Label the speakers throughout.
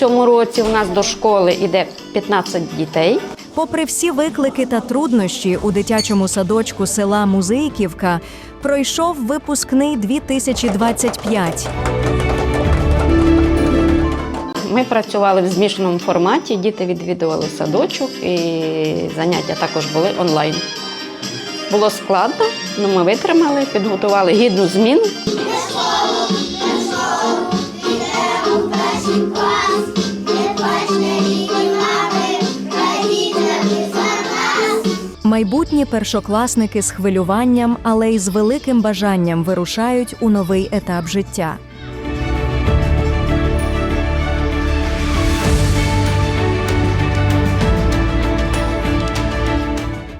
Speaker 1: цьому році у нас до школи йде 15 дітей.
Speaker 2: Попри всі виклики та труднощі у дитячому садочку села Музиківка, пройшов випускний 2025.
Speaker 1: Ми працювали в змішаному форматі, діти відвідували садочок і заняття також були онлайн. Було складно, але ми витримали, підготували гідну зміну.
Speaker 2: Майбутні першокласники з хвилюванням, але й з великим бажанням вирушають у новий етап життя.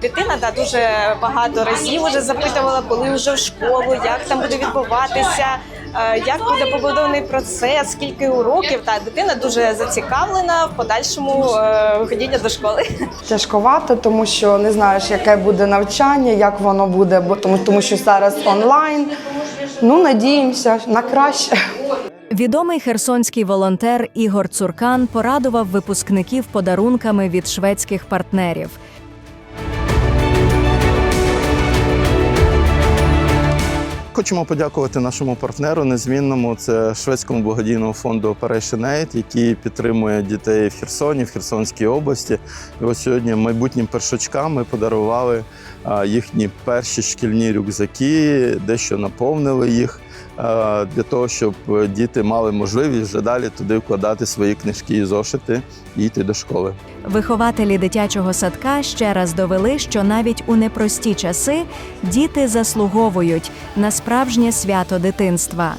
Speaker 3: Дитина да, дуже багато разів вже запитувала, коли вже в школу, як там буде відбуватися, як буде побудований процес, скільки уроків. Та дитина дуже зацікавлена в подальшому е, ходіння до школи.
Speaker 4: Тяжковато, тому що не знаєш, яке буде навчання, як воно буде, бо тому, тому що зараз онлайн. Ну, надіємося на краще.
Speaker 2: Відомий херсонський волонтер Ігор Цуркан порадував випускників подарунками від шведських партнерів.
Speaker 5: Хочемо подякувати нашому партнеру незмінному. Це шведському благодійному фонду Operation Aid, який підтримує дітей в Херсоні, в Херсонській області. І ось сьогодні майбутнім першочкам ми подарували їхні перші шкільні рюкзаки, дещо наповнили їх для того, щоб діти мали можливість вже далі туди вкладати свої книжки і зошити і йти до школи.
Speaker 2: Вихователі дитячого садка ще раз довели, що навіть у непрості часи діти заслуговують на справжнє свято дитинства.